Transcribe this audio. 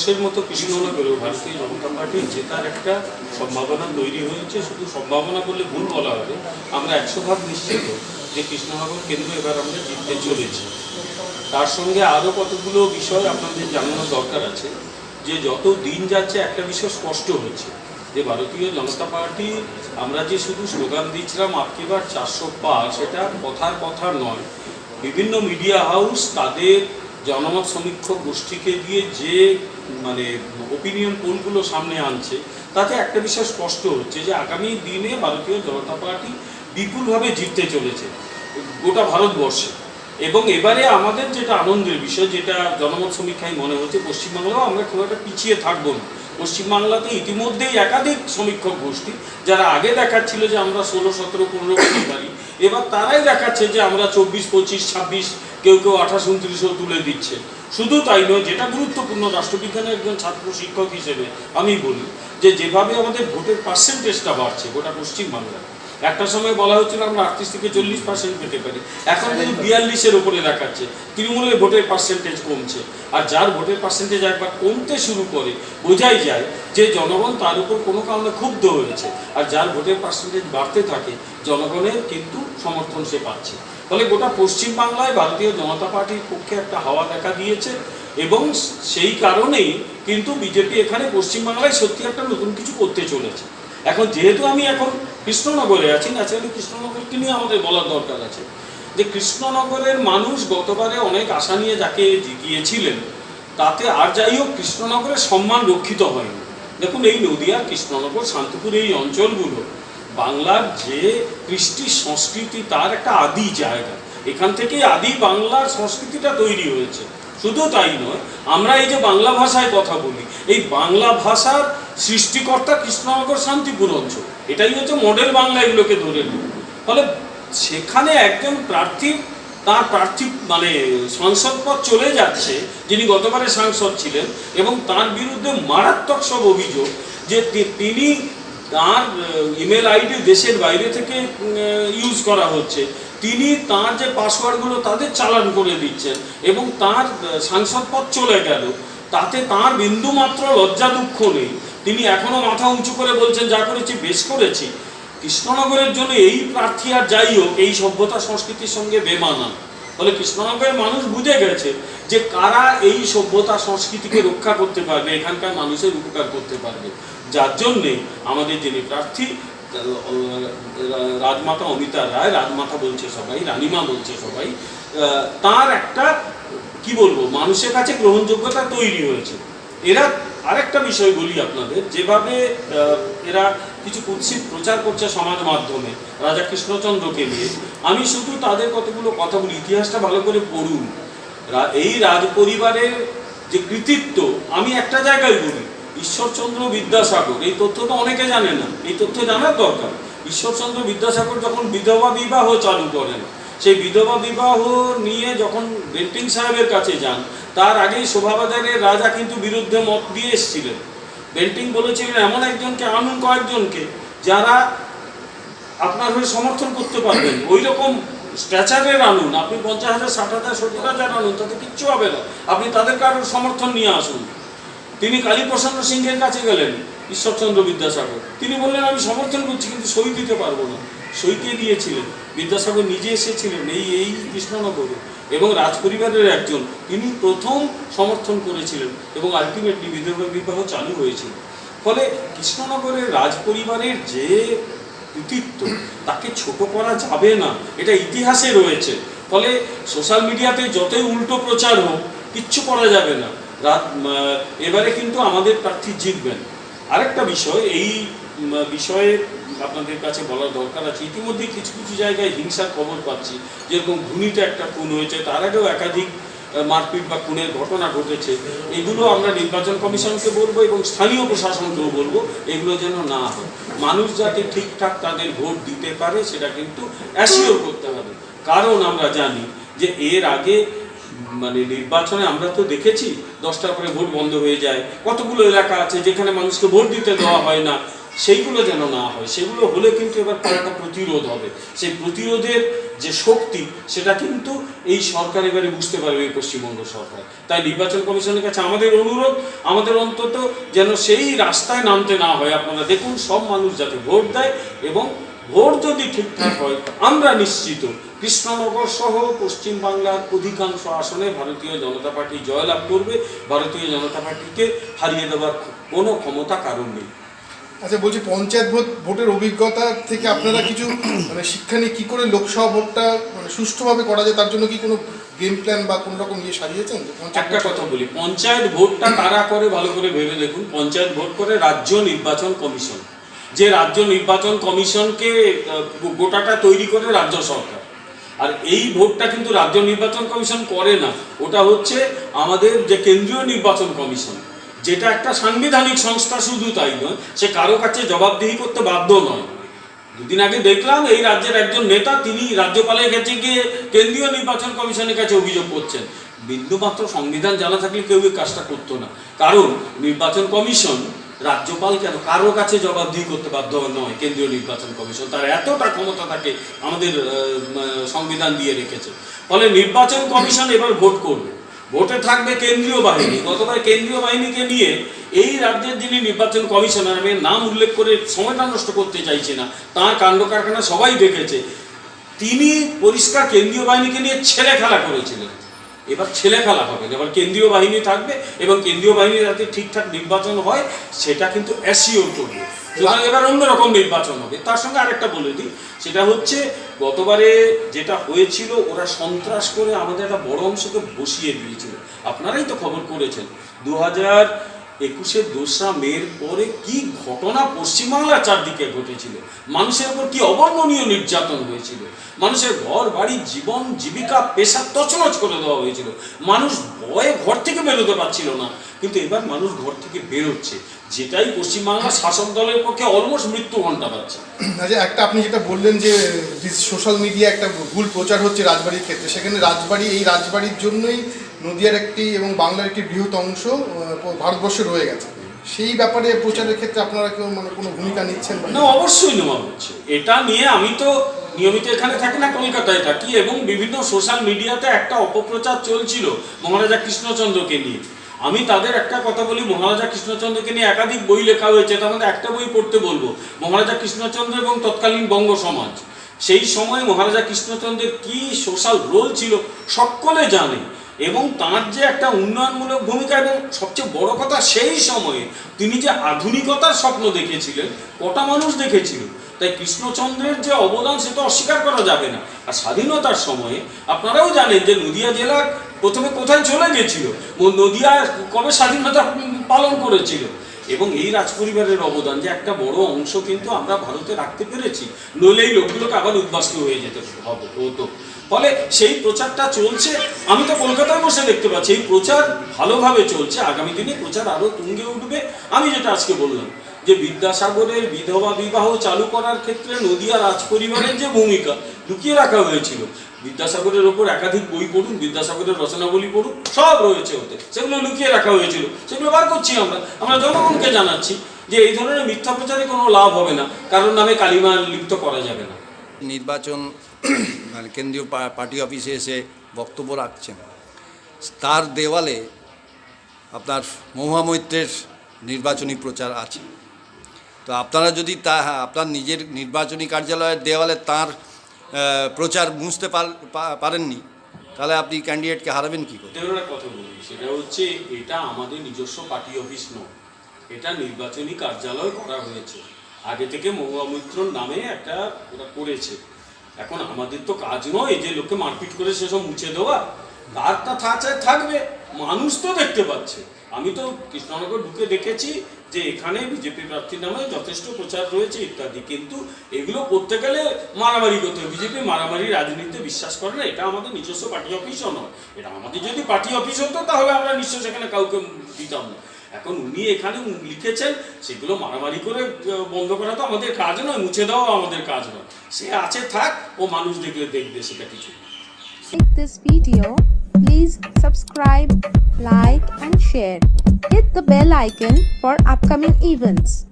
ভারতবর্ষের মতো কৃষ্ণনগরেও ভারতীয় জনতা পার্টির জেতার একটা সম্ভাবনা তৈরি হয়েছে। শুধু সম্ভাবনা বললে ভুল বলা হবে। আমরা একশো ভাগ নিশ্চিত যে কৃষ্ণনগর কেন্দ্র এবার আমরা জিততে চলেছি। তার সঙ্গে আরও কতগুলো বিষয় আপনাদের জানানোর দরকার আছে। যে যত দিন যাচ্ছে, একটা বিষয় স্পষ্ট হচ্ছে যে ভারতীয় জনতা পার্টি, আমরা যে শুধু স্লোগান দিচ্ছিলাম আপকিবার চারশো পার সেটা কথার কথা নয়। বিভিন্ন মিডিয়া হাউস তাদের জনমত সমীক্ষক গোষ্ঠীকে দিয়ে যে মানে ওপিনিয়ন পোলগুলো সামনে আনছে, তাতে একটা বিষয় স্পষ্ট হচ্ছে যে আগামী দিনে ভারতীয় জনতা পার্টি বিপুলভাবে জিততে চলেছে, গোটা ভারতবর্ষে। এবং এবারে আমাদের যেটা আনন্দের বিষয়, যেটা জনমত সমীক্ষায় মনে হচ্ছে পশ্চিমবাংলাও আমরা খুব একটা পিছিয়ে থাকব না। পশ্চিমবাংলাতে ইতিমধ্যেই একাধিক সমীক্ষক গোষ্ঠী, যারা আগে দেখাচ্ছিল যে আমরা ষোলো, সতেরো, পনেরো করতে পারি এবার তারাই দেখাচ্ছে যে আমরা চব্বিশ, পঁচিশ, ছাব্বিশ, কেউ কেউ আঠাশ, উনত্রিশও তুলে দিচ্ছে। শুধু তাই নয়, যেটা গুরুত্বপূর্ণ, রাষ্ট্রবিজ্ঞানের একজন ছাত্র শিক্ষক হিসেবে আমি বলি যে, যেভাবে আমাদের ভোটের পার্সেন্টেজটা বাড়ছে গোটা পশ্চিমবাংলায় একটা সময় বলা হচ্ছিল আমরা আটত্রিশ থেকে চল্লিশ পার্সেন্ট পেতে পারি। এখন কিন্তু বিয়াল্লিশের উপরে দেখাচ্ছে। তৃণমূলের ভোটের পার্সেন্টেজ কমছে। আর যার ভোটের পার্সেন্টেজ একবার কমতে শুরু করে, বোঝাই যায় যে জনগণ তার উপর কোনো কারণে ক্ষুব্ধ হয়েছে। আর যার ভোটের পার্সেন্টেজ বাড়তে থাকে, জনগণের কিন্তু সমর্থন সে পাচ্ছে। ফলে গোটা পশ্চিমবাংলায় ভারতীয় জনতা পার্টির পক্ষে একটা হাওয়া দেখা দিয়েছে এবং সেই কারণেই কিন্তু বিজেপি এখানে পশ্চিমবাংলায় সত্যি একটা নতুন কিছু করতে চলেছে। এখন যেহেতু আমি এখন কৃষ্ণনগরে আছি ন্যাচারালি কৃষ্ণনগরকে নিয়ে আমাদের বলার দরকার আছে। যে কৃষ্ণনগরের মানুষ গতবারে অনেক আশা নিয়ে যাকে জিতিয়েছিলেন, তাতে আর যাই হোক কৃষ্ণনগরের সম্মান রক্ষিত হয়নি। দেখুন, এই নদিয়া, কৃষ্ণনগর, শান্তিপুর, এই অঞ্চলগুলো, বাংলার যে কৃষ্টি সংস্কৃতি, তার একটা আদি জায়গা। এখান থেকেই আদি বাংলার সংস্কৃতিটা তৈরি হয়েছে। শুধু তাই নয়, আমরা এই যে বাংলা ভাষায় কথা বলি, এই বাংলা ভাষার সৃষ্টিকর্তা কৃষ্ণনগর শান্তিপুর অঞ্চল। এটাই হচ্ছে মডেল বাংলা এগুলোকে ধরে নিই ফলে সেখানে একজন প্রার্থী, তার প্রার্থী মানে সংসদ পদ চলে যাচ্ছে, যিনি গতবারে সাংসদ ছিলেন, এবং তার বিরুদ্ধে মারাত্মক সব অভিযোগ যে তিনি তার ইমেল আইডি দেশের বাইরে থেকে ইউজ করা হচ্ছে। তিনি তার যে পাসওয়ার্ডগুলো তাদের চালান করে দিচ্ছেন এবং তার সাংসদ পদ চলে গেল, তাতে তার বিন্দুমাত্র লজ্জা দুঃখ নেই। তিনি এখনও মাথা উঁচু করে বলছেন, যা করেছি বেশ করেছি। কৃষ্ণনগরের জন্য এই প্রার্থী আর যাই হোক, এই সভ্যতা সংস্কৃতির সঙ্গে বেমানা। ফলে কৃষ্ণনগরের মানুষ বুঝে গেছে যে কারা এই সভ্যতা সংস্কৃতিকে রক্ষা করতে পারবে, এখানকার মানুষের উপকার করতে পারবে। যার জন্যে আমাদের যিনি প্রার্থী রাজমাতা অমিতা রায়, রাজমাতা বলছে সবাই, রানীমা বলছে সবাই তার একটা, কি বলব, মানুষের কাছে গ্রহণযোগ্যতা তৈরি হয়েছে। এরা আরেকটা বিষয় বলি আপনাদের, যেভাবে এরা কিছু কুৎসিত প্রচার করছে সমাজ মাধ্যমে, রাজা কৃষ্ণচন্দ্রকে নিয়ে, আমি শুধু তাদের কতগুলো কথা বলি, ইতিহাসটা ভালো করে পড়ুন। এই রাজ পরিবারের যে কৃতিত্ব, আমি একটা জায়গায় বলি ঈশ্বরচন্দ্র বিদ্যাসাগর, এই তথ্য তো অনেকে জানে না, এই তথ্য জানার দরকার। ঈশ্বরচন্দ্র বিদ্যাসাগর যখন বিধবা বিবাহ চালু করেন, সেই বিধবা বিবাহ নিয়ে যখন বেন্টিং সাহেবের কাছে যান, তার আগেই শোভাবাজারের রাজা কিন্তু বিরুদ্ধে মত দিয়ে এসেছিলেন। বেন্টিং বলেছিলেন, এমন একজনকে আনুন কয়েকজনকে যারা আপনার হয়ে সমর্থন করতে পারবেন। ওই রকম স্ট্যাচারের আনুন, আপনি পঞ্চাশ হাজার, ষাট হাজার, সত্তর হাজার আনুন, তাতে কিচ্ছু হবে না। আপনি তাদের কারোর সমর্থন নিয়ে আসুন। তিনি কালীপ্রসন্ন সিংহের কাছে গেলেন, ঈশ্বরচন্দ্র বিদ্যাসাগর। তিনি বললেন, আমি সমর্থন করছি, কিন্তু সই দিতে পারব না। সই কে দিয়েছিলেন। বিদ্যাসাগর নিজে এসেছিলেন এই এই কৃষ্ণনগরে। এবং রাজপরিবারের একজন, তিনি প্রথম সমর্থন করেছিলেন এবং আলটিমেটলি বিধবা বিবাহ চালু হয়েছিল। ফলে কৃষ্ণনগরের রাজপরিবারের যে কৃতিত্ব, তাকে ছোট করা যাবে না, এটা ইতিহাসে রয়েছে। ফলে সোশ্যাল মিডিয়াতে যতই উল্টো প্রচার হোক, কিচ্ছু করা যাবে না। রাত এবারে কিন্তু আমাদের প্রার্থী জিতবেন। আরেকটা বিষয়, এই বিষয়ে আপনাদের কাছে বলার দরকার আছে। ইতিমধ্যে কিছু কিছু জায়গায় হিংসার খবর পাচ্ছি। যেরকম ঘুনিতে একটা খুন হয়েছে, তার আগেও একাধিক মারপিট বা খুনের ঘটনা ঘটেছে। এগুলো আমরা নির্বাচন কমিশনকে বলব এবং স্থানীয় প্রশাসনকেও বলব, এগুলো যেন না হয়। মানুষ যাতে ঠিকঠাক তাদের ভোট দিতে পারে, সেটা কিন্তু অ্যাসিওর করতে হবে। কারণ আমরা জানি যে এর আগে মানে নির্বাচনে আমরা তো দেখেছি দশটার পরে ভোট বন্ধ হয়ে যায়, কতগুলো এলাকা আছে যেখানে মানুষকে ভোট দিতে দেওয়া হয় না, সেইগুলো যেন না হয়, সেগুলো হলে কিন্তু এবার একটা প্রতিরোধ হবে। সেই প্রতিরোধের যে শক্তি, সেটা কিন্তু এই সরকার এবারে বুঝতে পারবে এই পশ্চিমবঙ্গ সরকার। তাই নির্বাচন কমিশনের কাছে আমাদের অনুরোধ, আমাদের অন্তত যেন সেই রাস্তায় নামতে না হয়। আপনারা দেখুন, সব মানুষ যাতে ভোট দেয় এবং ভোট যদি ঠিকঠাক হয় আমরা নিশ্চিত। কৃষ্ণনগর সহ পশ্চিমবাংলার অধিকাংশ আসনে ভারতীয় জনতা পার্টি জয়লাভ করবে। ভারতীয় জনতা পার্টিকে হারিয়ে দেওয়ার কোনো ক্ষমতা কারণ নেই। আচ্ছা বলছি পঞ্চায়েত ভোট ভোটের অভিজ্ঞতা থেকে আপনারা কিছু মানে শিক্ষা নিয়ে কী করে লোকসভা ভোটটা মানে সুষ্ঠুভাবে করা যায় তার জন্য কি কোনো গেম প্ল্যান বা কোনো রকম ইয়ে সাজিয়েছেন? একটা কথা বলি পঞ্চায়েত ভোটটা কারা করে ভালো করে ভেবে দেখুন। পঞ্চায়েত ভোট করে রাজ্য নির্বাচন কমিশন। যে রাজ্য নির্বাচন কমিশনকে গোটাটা তৈরি করে রাজ্য সরকার। আর এই ভোটটা কিন্তু রাজ্য নির্বাচন কমিশন করে না। ওটা হচ্ছে আমাদের যে কেন্দ্রীয় নির্বাচন কমিশন। যেটা একটা সাংবিধানিক সংস্থা শুধু তাই নয়, সে কারও কাছে জবাবদিহি করতে বাধ্য নয়। দুদিন আগে দেখলাম এই রাজ্যের একজন নেতা, তিনি রাজ্যপালের কাছে গিয়ে কেন্দ্রীয় নির্বাচন কমিশনের কাছে অভিযোগ করছেন। বিন্দুমাত্র সংবিধান জানা থাকলে কেউ এই কাজটা করতো না। কারণ নির্বাচন কমিশন রাজ্যপাল কেন? কারও কাছে জবাবদিহি করতে বাধ্য নয়, কেন্দ্রীয় নির্বাচন কমিশন। তার এতটা ক্ষমতা থাকে আমাদের সংবিধান দিয়ে রেখেছে। ফলে নির্বাচন কমিশন এবার ভোট করবে। ভোটে থাকবে কেন্দ্রীয় বাহিনী। গতবার কেন্দ্রীয় বাহিনীকে নিয়ে এই রাজ্যের যিনি নির্বাচন কমিশনার, আমি নাম উল্লেখ করে সময়টা নষ্ট করতে চাইছি না, তাঁর কাণ্ড কারখানা সবাই দেখেছে। তিনি পরিষ্কার কেন্দ্রীয় বাহিনীকে নিয়ে ছেলে খেলা করেছিলেন। এবার ছেলে খেলা হবে। এবার কেন্দ্রীয় বাহিনী থাকবে এবং কেন্দ্রীয় বাহিনী যাতে ঠিকঠাক নির্বাচন হয়, সেটা কিন্তু অ্যাসিওর করবে। সুতরাং এবার অন্যরকম নির্বাচন হবে। তার সঙ্গে আরেকটা বলে দিই, সেটা হচ্ছে গতবারে যেটা হয়েছিল, ওরা সন্ত্রাস করে আমাদের একটা বড় অংশকে বসিয়ে দিয়েছিল। আপনারাই তো খবর করেছেন। দু হাজার একুশের দোসরা মের পরে কি ঘটনা পশ্চিমবাংলার চারদিকে ঘটেছিল? মানুষের উপর কি অবর্ণনীয় নির্যাতন হয়েছিল? মানুষের ঘর, বাড়ি, জীবন, জীবিকা, পেশা তছনছ করে দেওয়া হয়েছিল। মানুষ ভয়ে ঘর থেকে বেরোতে পারছিল না। কিন্তু এবার মানুষ ঘর থেকে বেরোচ্ছে, যেটাই পশ্চিমবাংলার শাসক দলের পক্ষে অলমোস্ট মৃত্যু ঘণ্টা পাচ্ছে। একটা আপনি যেটা বললেন যে সোশ্যাল মিডিয়া একটা ভুল প্রচার হচ্ছে রাজবাড়ির ক্ষেত্রে, সেখানে রাজবাড়ি, এই রাজবাড়ির জন্যই নদিয়ার একটি এবং বাংলার একটি বৃহৎ অংশ ভারতবর্ষে রয়ে গেছে। সেই ব্যাপারে প্রচারের ক্ষেত্রে আপনারা কেউ মানে কোনো ভূমিকা নিচ্ছেন না, অবশ্যই নেওয়া হচ্ছে। এটা নিয়ে আমি তো নিয়মিত এখানে থাকি না, কলকাতায় থাকি এবং বিভিন্ন সোশ্যাল মিডিয়াতে একটা অপপ্রচার চলছিল মহারাজা কৃষ্ণচন্দ্রকে নিয়ে। আমি তাদের একটা কথা বলি, মহারাজা কৃষ্ণচন্দ্রকে নিয়ে একাধিক বই লেখা হয়েছে, তার মধ্যে একটা বই পড়তে বলব। মহারাজা কৃষ্ণচন্দ্র এবং তৎকালীন বঙ্গ সমাজ। সেই সময় মহারাজা কৃষ্ণচন্দ্রের কি সোশ্যাল রোল ছিল, সকলে জানে। এবং তার যে একটা উন্নয়নমূলক ভূমিকা এবং সবচেয়ে বড় কথা সেই সময়ে তিনি যে আধুনিকতার স্বপ্ন দেখেছিলেন, কটা মানুষ দেখেছিল, তাই কৃষ্ণচন্দ্রের যে অবদান সেটা অস্বীকার করা যাবে না। আর স্বাধীনতার সময়ে আপনারাও জানেন যে নদিয়া জেলা প্রথমে কোথায় চলে গেছিল, ও নদিয়া কবে স্বাধীনতা পালন করেছিল এবং এই রাজপরিবারের অবদান যে একটা বড় অংশ কিন্তু আমরা ভারতে রাখতে পেরেছি, নইলে এই লোকগুলোকে আবার উদ্বাস্তু হয়ে যেতে হবে, হতো। ফলে সেই প্রচারটা চলছে, আমি তো কলকাতায় বসে দেখতে পাচ্ছি, এই প্রচার ভালোভাবে চলছে, আগামী দিনে প্রচার আরও তুঙ্গে উঠবে, আমি যেটা আজকে বললাম, যে বিদ্যাসাগরের বিধবা বিবাহ চালু করার ক্ষেত্রে নদিয়া রাজপরিবারের যে ভূমিকা লুকিয়ে রাখা হয়েছিল বিদ্যাসাগরের ওপর একাধিক বই পড়ুন, বিদ্যাসাগরের রচনাবলী পড়ুন, সব রয়েছে ওতে। সেগুলো লুকিয়ে রাখা হয়েছিল। সেগুলো বার করছি আমরা। আমরা জনগণকে জানাচ্ছি যে এই ধরনের মিথ্যা প্রচারে কোনো লাভ হবে না। কারণ নামে কালিমা লিপ্ত করা যাবে না। নির্বাচন মানে কেন্দ্রীয় পার্টি অফিসে এসে বক্তব্য রাখছেন। তার দেওয়ালে আপনার মহামৈত্রের নির্বাচনী প্রচার আছে। তো আপনারা যদি তা আপনার নিজের নির্বাচনী কার্যালয়ের দেওয়ালে তার প্রচার বুঝতে পারেননি। তাহলে আপনি ক্যান্ডিডেটকে হারাবেন কী করে? কথা বলি, সেটা হচ্ছে এটা আমাদের নিজস্ব পার্টি অফিস নয়। এটা নির্বাচনী কার্যালয় করা হয়েছে। আগে থেকে মহুয়া মৈত্রর নামে একটা ওরা করেছে। এখন আমাদের তো কাজ নয় যে লোককে মারপিট করে সেসব মুছে দেওয়া। তারটা থাকছে থাকবে, মানুষ তো দেখতে পাচ্ছে। আমি তো কৃষ্ণনগর ঢুকে দেখেছি যে এখানে বিজেপি প্রার্থীর নামে যথেষ্ট প্রচার রয়েছে ইত্যাদি কিন্তু এগুলো করতে গেলে মারামারি করতে হবে। বিজেপি মারামারি রাজনীতিতে বিশ্বাস করে না এটা আমাদের নিজস্ব পার্টি অফিসও নয়। এটা আমাদের যদি পার্টি অফিস হতো তাহলে আমরা নিশ্চয় সেখানে কাউকে দিতাম না। এখন উনি এখানে লিখেছেন সেগুলো মারামারি করে বন্ধ করা তো আমাদের কাজ নয় মুছে দেওয়া আমাদের কাজ নয়। সে আছে থাক ও মানুষ দেখলে দেখবে সেটা কিছু। This video, please subscribe, like and share. Hit the bell icon for upcoming events.